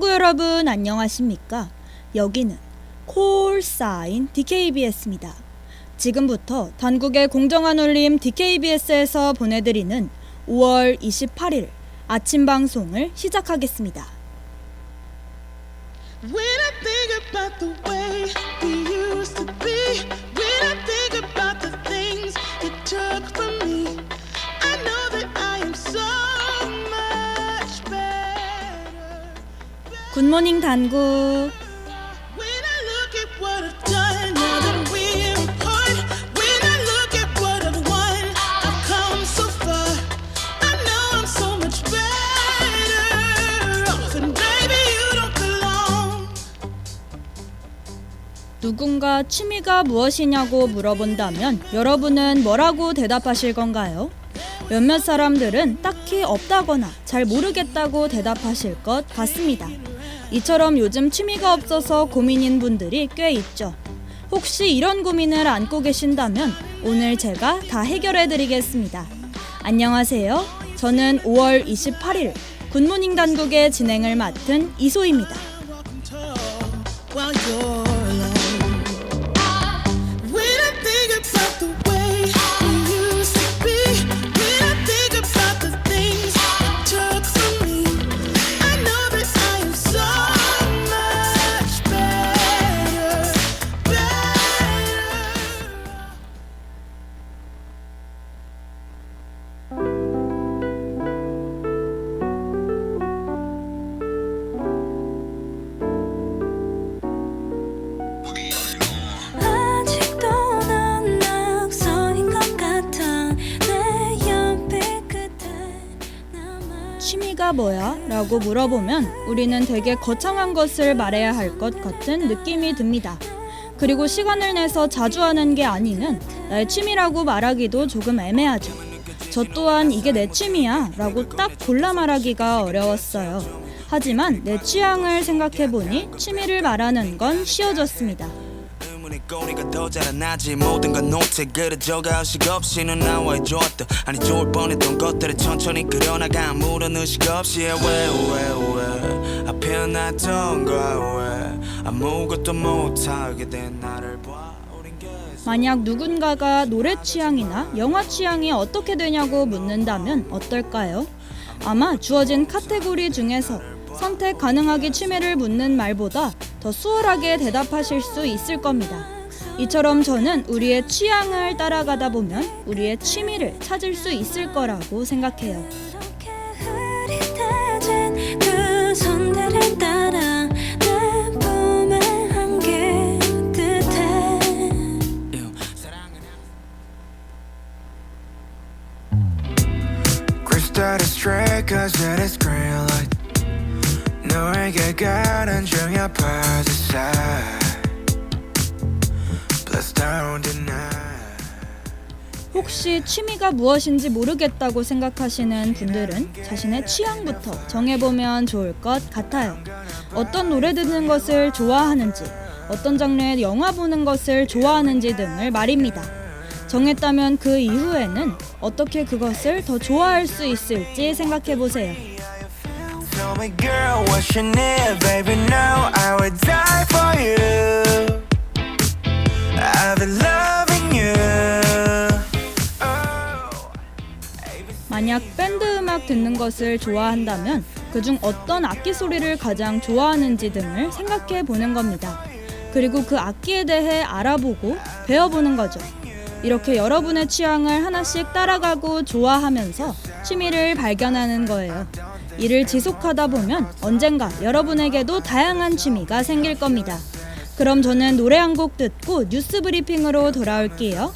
타구 여러분 안녕하십니까? 여기는 콜사인 DKBS입니다. 지금부터 단국의 공정한 울림 DKBS에서 보내드리는 5월 28일 아침 방송을 시작하겠습니다. When I think about the way we used to don't belong. 누군가 취미가 무엇이냐고 물어본다면 여러분은 뭐라고 대답하실 건가요? 몇몇 사람들은 딱히 없다거나 잘 모르겠다고 대답하실 것 같습니다. 이처럼 요즘 취미가 없어서 고민인 분들이 꽤 있죠. 혹시 이런 고민을 안고 계신다면 오늘 제가 다 해결해 드리겠습니다. 안녕하세요. 저는 5월 28일 굿모닝 단국의 진행을 맡은 이소입니다. 라고 물어보면 우리는 되게 거창한 것을 말해야 할 것 같은 느낌이 듭니다. 그리고 시간을 내서 자주 하는 게 아니면 나의 취미라고 말하기도 조금 애매하죠. 저 또한 이게 내 취미야 라고 딱 골라 말하기가 어려웠어요. 하지만 내 취향을 생각해보니 취미를 말하는 건 쉬워졌습니다. 꼬리가 더 자라나지. 모든 건 노트 그려져가 의식 없이 눈 나와의 좋았던 아니 좋을 뻔했던 것들을 천천히 그려나가 아무런 의식 없이. 왜왜왜 앞에 놨던 거왜? 아무것도 못하게 된 나를 봐. 만약 누군가가 노래 취향이나 영화 취향이 어떻게 되냐고 묻는다면 어떨까요? 아마 주어진 카테고리 중에서 선택 가능하기 취미를 묻는 말보다 더 수월하게 대답하실 수 있을 겁니다. 이처럼 저는 우리의 취향을 따라가다 보면 우리의 취미를 찾을 수 있을 거라고 생각해요. 그 손들을 따라 내 품에 안길 듯해 Crystal is straight cause it is green light. 너에게 가는 down tonight 혹시 취미가 무엇인지 모르겠다고 생각하시는 분들은 자신의 취향부터 정해보면 좋을 것 같아요. 어떤 노래 듣는 것을 좋아하는지, 어떤 장르의 영화 보는 것을 좋아하는지 등을 말입니다. 정했다면 그 이후에는 어떻게 그것을 더 좋아할 수 있을지 생각해보세요. Tell me girl what you need Baby now I would die for you 만약 밴드 음악 듣는 것을 좋아한다면 그중 어떤 악기 소리를 가장 좋아하는지 등을 생각해 보는 겁니다. 그리고 그 악기에 대해 알아보고 배워보는 거죠. 이렇게 여러분의 취향을 하나씩 따라가고 좋아하면서 취미를 발견하는 거예요. 이를 지속하다 보면 언젠가 여러분에게도 다양한 취미가 생길 겁니다. 그럼 저는 노래 한 곡 듣고 뉴스 브리핑으로 돌아올게요.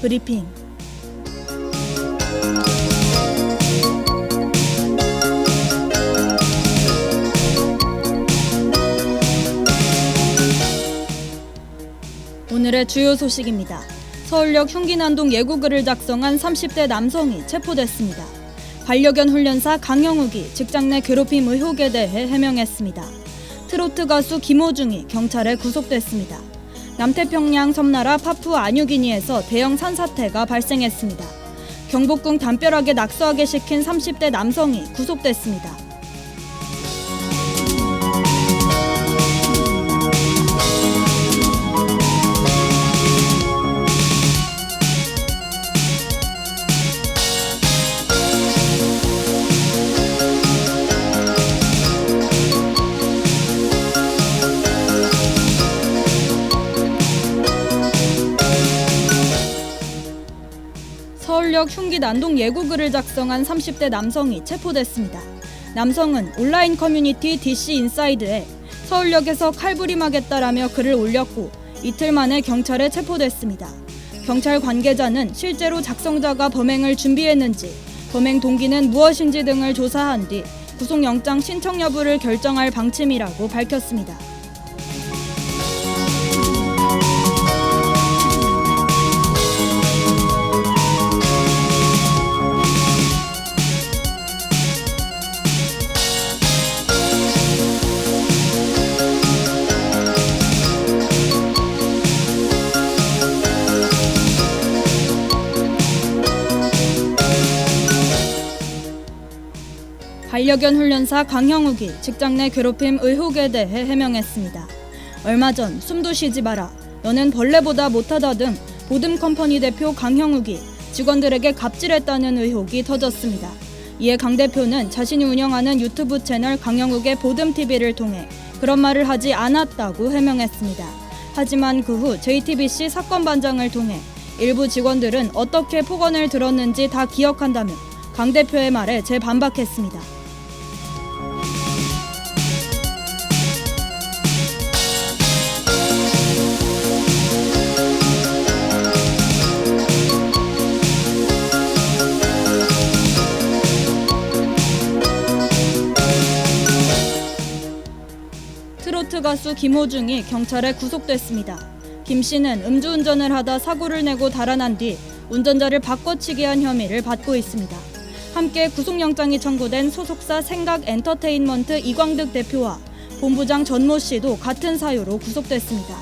브리핑. 오늘의 주요 소식입니다. 서울역 흉기난동 예고글을 작성한 30대 남성이 체포됐습니다. 반려견 훈련사 강영욱이 직장 내 괴롭힘 의혹에 대해 해명했습니다. 트로트 가수 김호중이 경찰에 구속됐습니다. 남태평양 섬나라 파푸 아뉴기니에서 대형 산사태가 발생했습니다. 경복궁 담벼락에 낙서하게 시킨 30대 남성이 구속됐습니다. 흉기 난동 예고글을 작성한 30대 남성이 체포됐습니다. 남성은 온라인 커뮤니티 DC 인사이드에 서울역에서 칼부림하겠다라며 글을 올렸고 이틀 만에 경찰에 체포됐습니다. 경찰 관계자는 실제로 작성자가 범행을 준비했는지, 범행 동기는 무엇인지 등을 조사한 뒤 구속영장 신청 여부를 결정할 방침이라고 밝혔습니다. 반려견 훈련사 강형욱이 직장 내 괴롭힘 의혹에 대해 해명했습니다. 얼마 전 숨도 쉬지 마라, 너는 벌레보다 못하다 등 보듬 컴퍼니 대표 강형욱이 직원들에게 갑질했다는 의혹이 터졌습니다. 이에 강 대표는 자신이 운영하는 유튜브 채널 강형욱의 보듬 TV를 통해 그런 말을 하지 않았다고 해명했습니다. 하지만 그 후 JTBC 사건 반장을 통해 일부 직원들은 어떻게 폭언을 들었는지 다 기억한다며 강 대표의 말에 재반박했습니다. 트로트 가수 김호중이 경찰에 구속됐습니다. 김 씨는 음주운전을 하다 사고를 내고 달아난 뒤 운전자를 바꿔치기 한 혐의를 받고 있습니다. 함께 구속영장이 청구된 소속사 생각 엔터테인먼트 이광득 대표와 본부장 전모 씨도 같은 사유로 구속됐습니다.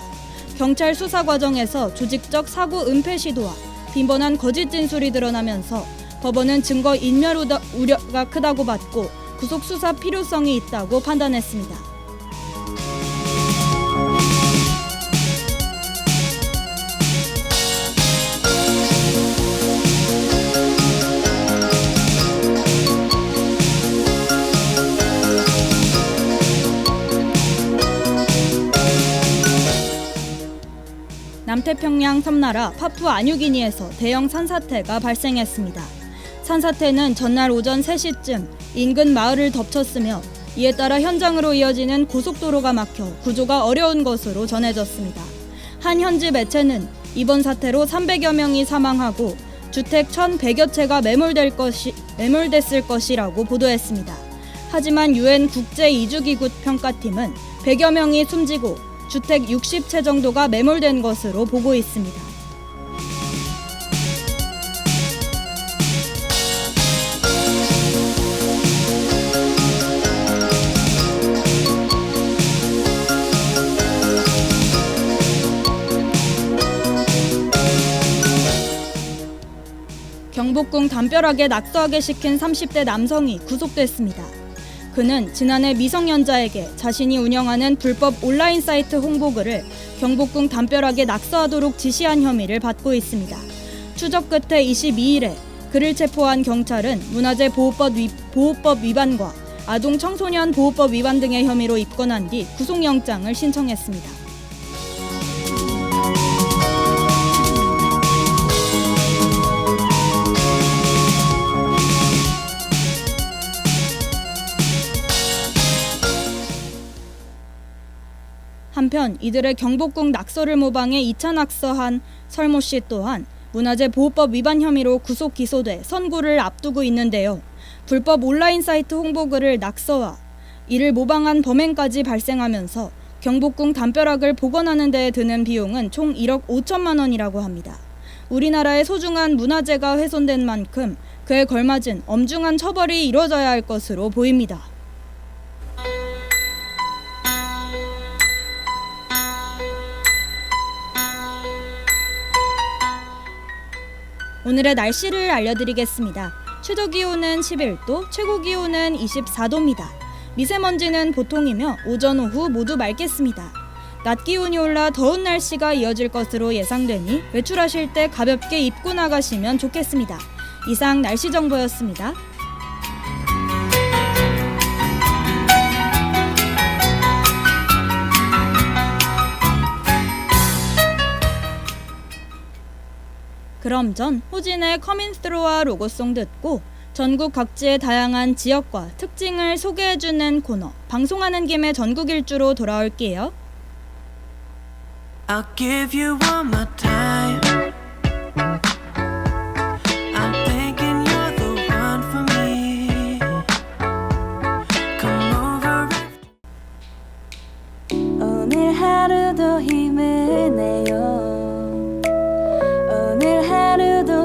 경찰 수사 과정에서 조직적 사고 은폐 시도와 빈번한 거짓 진술이 드러나면서 법원은 증거 인멸 우려가 크다고 봤고 구속 수사 필요성이 있다고 판단했습니다. 남태평양 섬나라 파푸 아 뉴기니에서 대형 산사태가 발생했습니다. 산사태는 전날 오전 3시쯤 인근 마을을 덮쳤으며 이에 따라 현장으로 이어지는 고속도로가 막혀 구조가 어려운 것으로 전해졌습니다. 한 현지 매체는 이번 사태로 300여 명이 사망하고 주택 1,100여 채가 매몰될 것이 매몰됐을 것이라고 보도했습니다. 하지만 유엔 국제 이주기구 평가팀은 100여 명이 숨지고 주택 60채 정도가 매몰된 것으로 보고 있습니다. 경복궁 담벼락에 낙서하게 시킨 30대 남성이 구속됐습니다. 그는 지난해 미성년자에게 자신이 운영하는 불법 온라인 사이트 홍보글을 경복궁 담벼락에 낙서하도록 지시한 혐의를 받고 있습니다. 추적 끝에 22일에 그를 체포한 경찰은 문화재 보호법, 위, 보호법 위반과 아동 청소년 보호법 위반 등의 혐의로 입건한 뒤 구속영장을 신청했습니다. 한편 이들의 경복궁 낙서를 모방해 2차 낙서한 설모 씨 또한 문화재 보호법 위반 혐의로 구속 기소돼 선고를 앞두고 있는데요. 불법 온라인 사이트 홍보글을 낙서와 이를 모방한 범행까지 발생하면서 경복궁 담벼락을 복원하는 데 드는 비용은 총 1억 5천만 원이라고 합니다. 우리나라의 소중한 문화재가 훼손된 만큼 그에 걸맞은 엄중한 처벌이 이루어져야 할 것으로 보입니다. 오늘의 날씨를 알려드리겠습니다. 최저 기온은 11도, 최고 기온은 24도입니다. 미세먼지는 보통이며 오전 오후 모두 맑겠습니다. 낮 기온이 올라 더운 날씨가 이어질 것으로 예상되니 외출하실 때 가볍게 입고 나가시면 좋겠습니다. 이상 날씨 정보였습니다. 그럼 전 호진의 커민스로와 로고송 듣고 전국 각지의 다양한 지역과 특징을 소개해주는 코너 방송하는 김에 전국 일주로 돌아올게요. I'll give you one more time. I'm thinking you're the one for me. Come over and 오늘 하루도 힘을 내요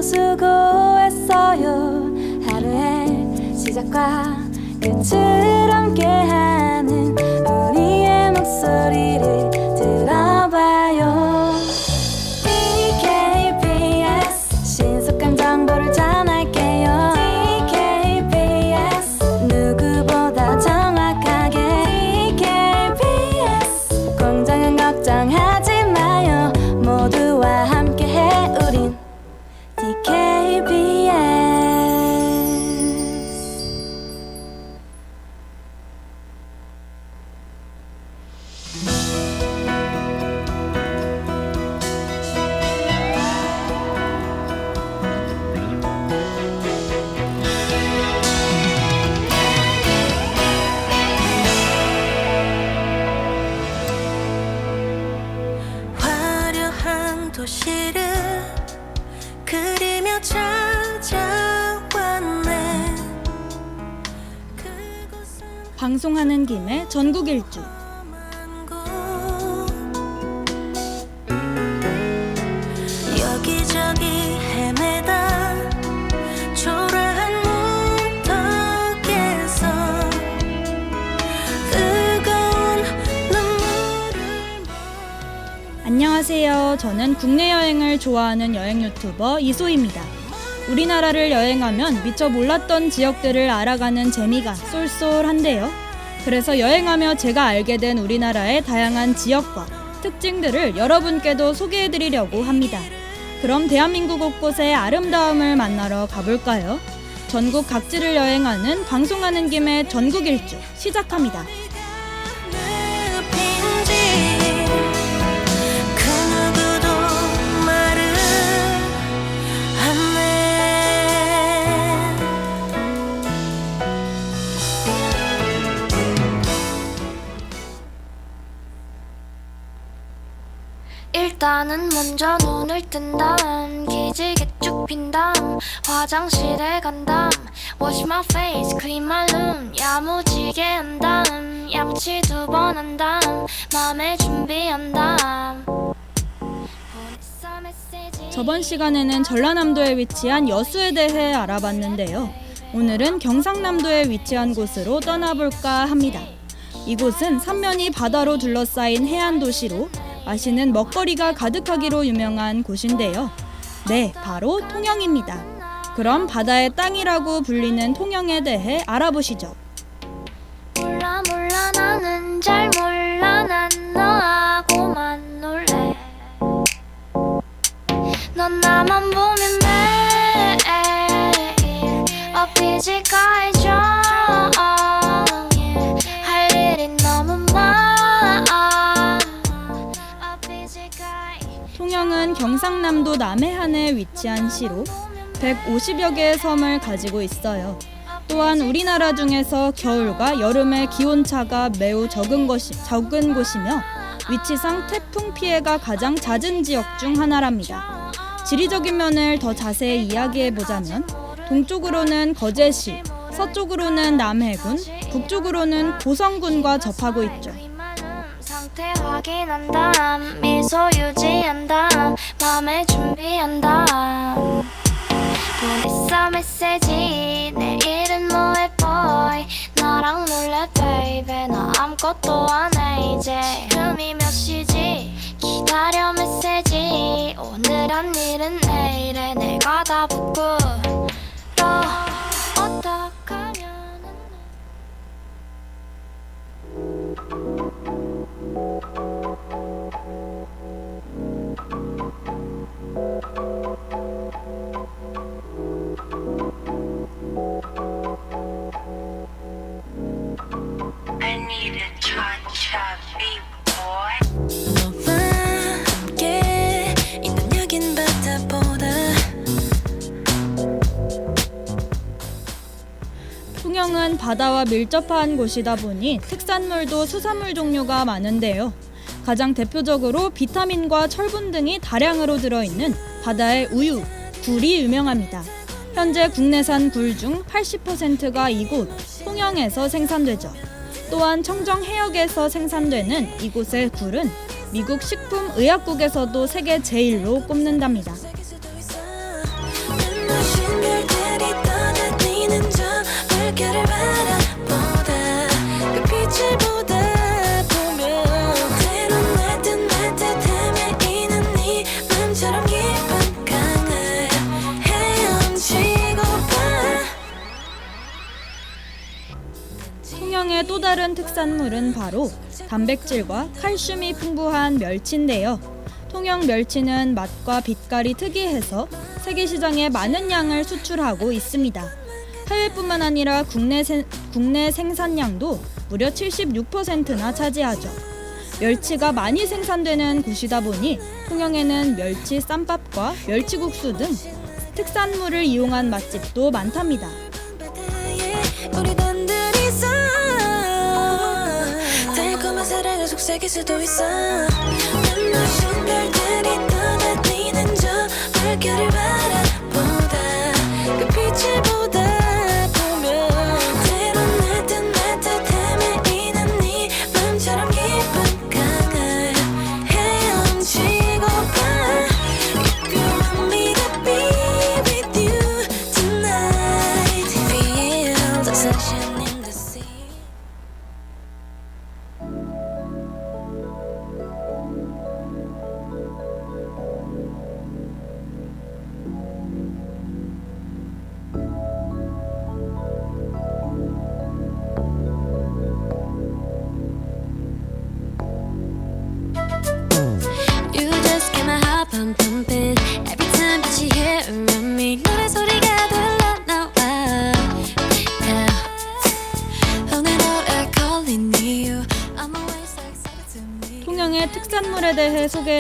수고했어요. 하루의 시작과 끝을 함께하 전국 일주 안녕하세요. 저는 국내 여행을 좋아하는 여행 유튜버 이소입니다. 우리나라를 여행하면 미처 몰랐던 지역들을 알아가는 재미가 쏠쏠한데요. 그래서 여행하며 제가 알게 된 우리나라의 다양한 지역과 특징들을 여러분께도 소개해드리려고 합니다. 그럼 대한민국 곳곳의 아름다움을 만나러 가볼까요? 전국 각지를 여행하는 방송하는 김에 전국 일주 시작합니다. 일단은 먼저 눈을 뜬 다음 기지개 쭉 핀 다음 화장실에 간 다음 Wash my face, clean my room 야무지게 한 다음 양치 두 번 한 다음 맘에 준비한 다음 저번 시간에는 전라남도에 위치한 여수에 대해 알아봤는데요. 오늘은 경상남도에 위치한 곳으로 떠나볼까 합니다. 이곳은 삼면이 바다로 둘러싸인 해안 도시로 맛있는 먹거리가 가득하기로 유명한 곳인데요. 네, 바로 통영입니다. 그럼 바다의 땅이라고 불리는 통영에 대해 알아보시죠. 몰라 몰라 나는 잘 몰라 난 너하고만 놀래 넌 나만 보면 매일 업히지가 경상남도 남해안에 위치한 시로 150여 개의 섬을 가지고 있어요. 또한 우리나라 중에서 겨울과 여름의 기온차가 매우 적은 것이 적은 곳이며 위치상 태풍 피해가 가장 잦은 지역 중 하나랍니다. 지리적인 면을 더 자세히 이야기해 보자면 동쪽으로는 거제시, 서쪽으로는 남해군, 북쪽으로는 고성군과 접하고 있죠. 상태 확인한 다음 미소 유지한 다음 맘에 준비한 다음 보냈어 메시지. 내일은 뭐해 boy? 나랑 놀래 baby. 나 아무것도 안 해 이제. 지금이 몇 시지? 기다려 메시지. 오늘 한 일은 내일에 내가 다 부끄러 어떡하면은 I 바다와 밀접한 곳이다 보니 특산물도 수산물 종류가 많은데요. 가장 대표적으로 비타민과 철분 등이 다량으로 들어있는 바다의 우유, 굴이 유명합니다. 현재 국내산 굴 중 80%가 이곳 통영에서 생산되죠. 또한 청정 해역에서 생산되는 이곳의 굴은 미국 식품의약국에서도 세계 제일로 꼽는답니다. 또 다른 특산물은 바로 단백질과 칼슘이 풍부한 멸치인데요. 통영 멸치는 맛과 빛깔이 특이해서 세계 시장에 많은 양을 수출하고 있습니다. 해외뿐만 아니라 국내, 생, 국내 생산량도 무려 76%나 차지하죠. 멸치가 많이 생산되는 곳이다 보니 통영에는 멸치 쌈밥과 멸치국수 등 특산물을 이용한 맛집도 많답니다. 속삭일 수도 있어. 눈부신 별들이 떠다니는 저 물결을 바라보다 그 빛을 보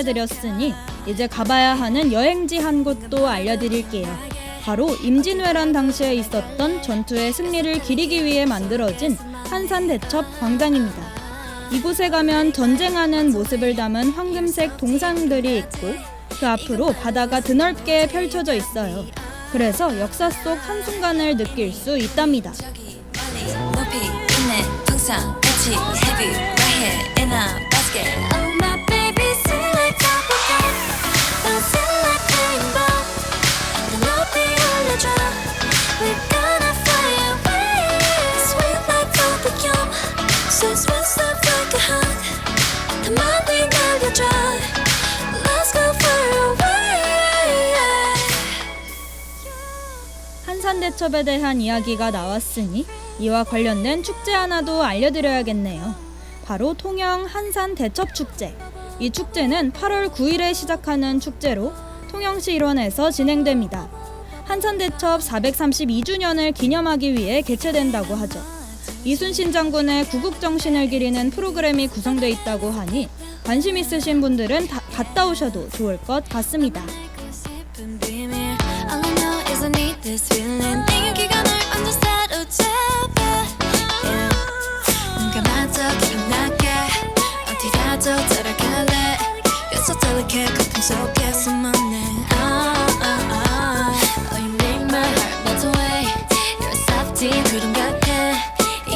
소개해드렸으니 이제 가봐야 하는 여행지 한 곳도 알려드릴게요. 바로 임진왜란 당시에 있었던 전투의 승리를 기리기 위해 만들어진 한산대첩 광장입니다. 이곳에 가면 전쟁하는 모습을 담은 황금색 동상들이 있고 그 앞으로 바다가 드넓게 펼쳐져 있어요. 그래서 역사 속 한순간을 느낄 수 있답니다. 높이 있는 동상 같이 you right. 한산대첩에 대한 이야기가 나왔으니 이와 관련된 축제 하나도 알려드려야겠네요. 바로 통영 한산대첩축제. 이 축제는 8월 9일에 시작하는 축제로 통영시 일원에서 진행됩니다. 한산대첩 432주년을 기념하기 위해 개최된다고 하죠. 이순신 장군의 구국 정신을 기리는 프로그램이 구성돼 있다고 하니 관심 있으신 분들은 다 갔다 오셔도 좋을 것 같습니다. I know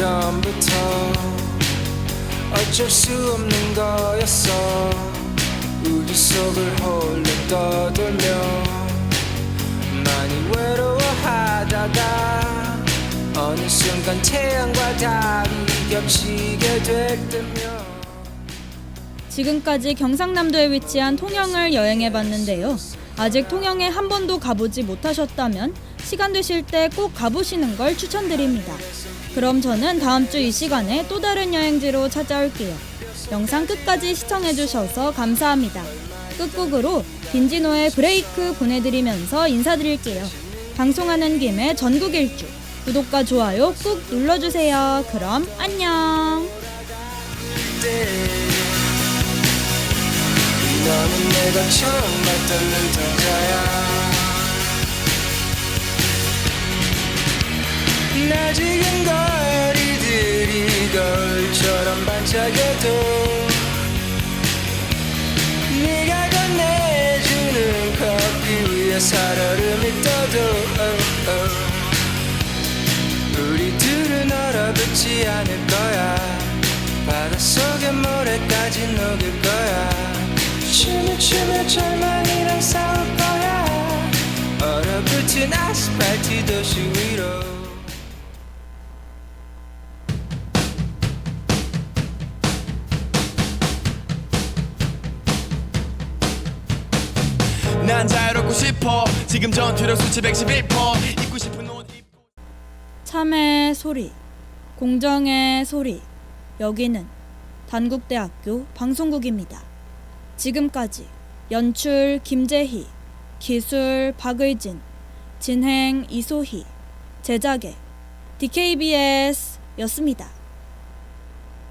전부터 어쩔 수 없는 거였어 우리 속을 홀로 떠돌며 많이 외로워하다가 어느 순간 태양과 달이 겹치게 될 때면 지금까지 경상남도에 위치한 통영을 여행해 봤는데요. 아직 통영에 한 번도 가보지 못하셨다면 시간 되실 때 꼭 가보시는 걸 추천드립니다. 그럼 저는 다음 주 이 시간에 또 다른 여행지로 찾아올게요. 영상 끝까지 시청해 주셔서 감사합니다. 끝곡으로 빈지노의 브레이크 보내드리면서 인사드릴게요. 방송하는 김에 전국 일주 구독과 좋아요 꾹 눌러주세요. 그럼 안녕. 너는 내가 처음 봤던 눈동자야 나지은 거리들이 거울처럼 반짝여도 네가 건네주는 커피 위에 살얼음이 떠도 oh, oh. 우리 둘은 얼어붙지 않을 거야 바닷속의 모래까지 녹일 거야 춤을 추며 절망 자유롭고 싶어 지금 전투력 수치 111% 입고 싶은 옷 입고 참의 소리, 공정의 소리. 여기는 단국대학교 방송국입니다. 지금까지 연출 김재희, 기술 박의진, 진행 이소희, 제작의 DKBS였습니다.